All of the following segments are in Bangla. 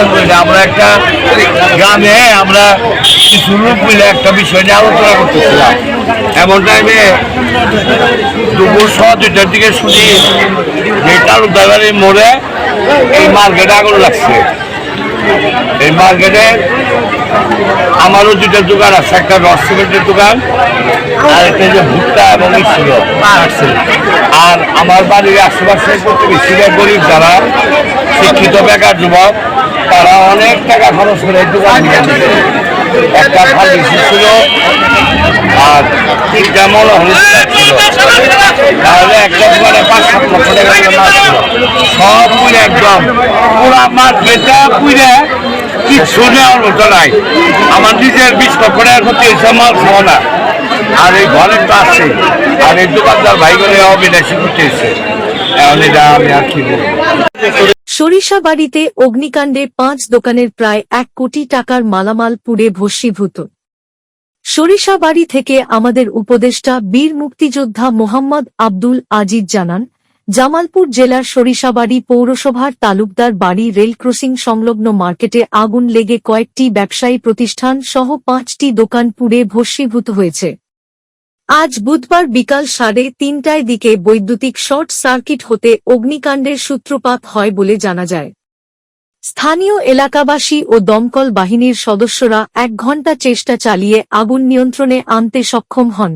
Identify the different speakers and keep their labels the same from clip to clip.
Speaker 1: আলোচনা করেছি আমরা একটা গ্রামে আমরা কিছু রূপ মিলে একটা বিষয় নিয়ে আলোচনা করতেছিলাম এমন টাইমে দুপুর সহ দুইটার দিকে শুনি মেটাল তালুকদারের মোড়ে এই মার্কেটে আগুন লাগছে এই মার্কেটে আমারও দুটা দোকান আছে একটা রস সিমেন্টের দোকান আর একটা যে ভুট্টা এবং ছিল আর আমার বাড়ির আশেপাশে প্রতিবেশীরা গরিব যারা শিক্ষিত বেকার যুবক তারা অনেক টাকা খরচ করে একটা ফার্মেসি ছিল আর তিনটা ছিল তাহলে একটা পাঁচ সাত লক্ষ টাকা সব পুরে একদম পুরা মাছ বেচা পুরে কিছু নেওয়ার মতো নাই আমার নিজের বিশ লক্ষ টাকা করতে এসে মাল ছিল আর এই ঘরের তো আছে আর এই দোকানদার ভাইগুলো অবিনাশী করতে এসে এটা আমি আর কি বলবো
Speaker 2: সরিষাবাড়িতে অগ্নিকাণ্ডে পাঁচ দোকানের প্রায় এক কোটি টাকার মালামাল পুড়ে ভস্মীভূত সরিষাবাড়ি থেকে আমাদের উপদেষ্টা বীর মুক্তিযোদ্ধা মোহাম্মদ আব্দুল আজিজ জানান জামালপুর জেলার সরিষাবাড়ি পৌরসভার তালুকদার বাড়ি রেল ক্রসিং সংলগ্ন মার্কেটে আগুন লেগে কয়েকটি ব্যবসায়ী প্রতিষ্ঠান সহ পাঁচটি দোকান পুড়ে ভস্মীভূত হয়েছে আজ বুধবার বিকাল সাড়ে তিনটায় দিকে বৈদ্যুতিক শর্ট সার্কিট হতে অগ্নিকাণ্ডের সূত্রপাত হয় বলে জানা যায় স্থানীয় এলাকাবাসী ও দমকল বাহিনীর সদস্যরা এক ঘণ্টা চেষ্টা চালিয়ে আগুন নিয়ন্ত্রণে আনতে সক্ষম হন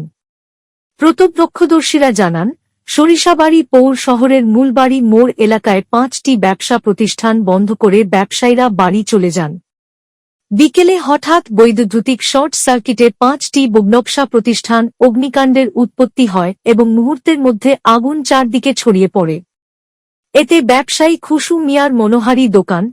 Speaker 2: প্রত্যক্ষদর্শীরা জানান সরিষাবাড়ি পৌর শহরের মূলবাড়ি মোড় এলাকায় পাঁচটি ব্যবসা প্রতিষ্ঠান বন্ধ করে ব্যবসায়ীরা বাড়ি চলে যান বিকেলে হঠাৎ বৈদ্যুতিক শর্ট সার্কিটে পাঁচটি বুগনবসা প্রতিষ্ঠান অগ্নিকাণ্ডের উৎপত্তি হয় এবং মুহূর্তের মধ্যে আগুন চারদিকে ছড়িয়ে পড়ে এতে ব্যবসায়ী খুশু মিয়ার মনোহারি দোকান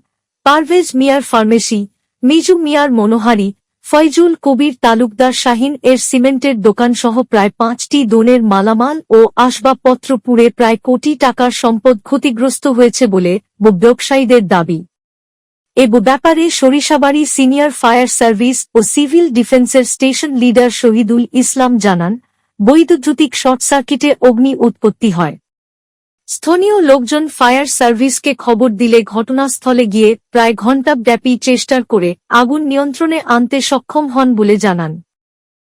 Speaker 2: পারভেজ মিয়ার ফার্মেসি মিজু মিয়ার মনোহারি ফয়জুল কবির তালুকদার শাহিন এর সিমেন্টের দোকানসহ প্রায় পাঁচটি দোনের মালামাল ও আসবাবপত্র পুড়ে প্রায় কোটি টাকার সম্পদ ক্ষতিগ্রস্ত হয়েছে বলে ব্যবসায়ীদের দাবি এ ব্যাপারে সরিষাবাড়ি সিনিয়র ফায়ার সার্ভিস ও সিভিল ডিফেন্সের স্টেশন লিডার শহীদুল ইসলাম জানান বৈদ্যুতিক শর্ট সার্কিটে অগ্নি উৎপত্তি হয় স্থানীয় লোকজন ফায়ার সার্ভিসকে খবর দিলে ঘটনাস্থলে গিয়ে প্রায় ঘণ্টাব্যাপী চেষ্টার করে আগুন নিয়ন্ত্রণে আনতে সক্ষম হন বলে জানান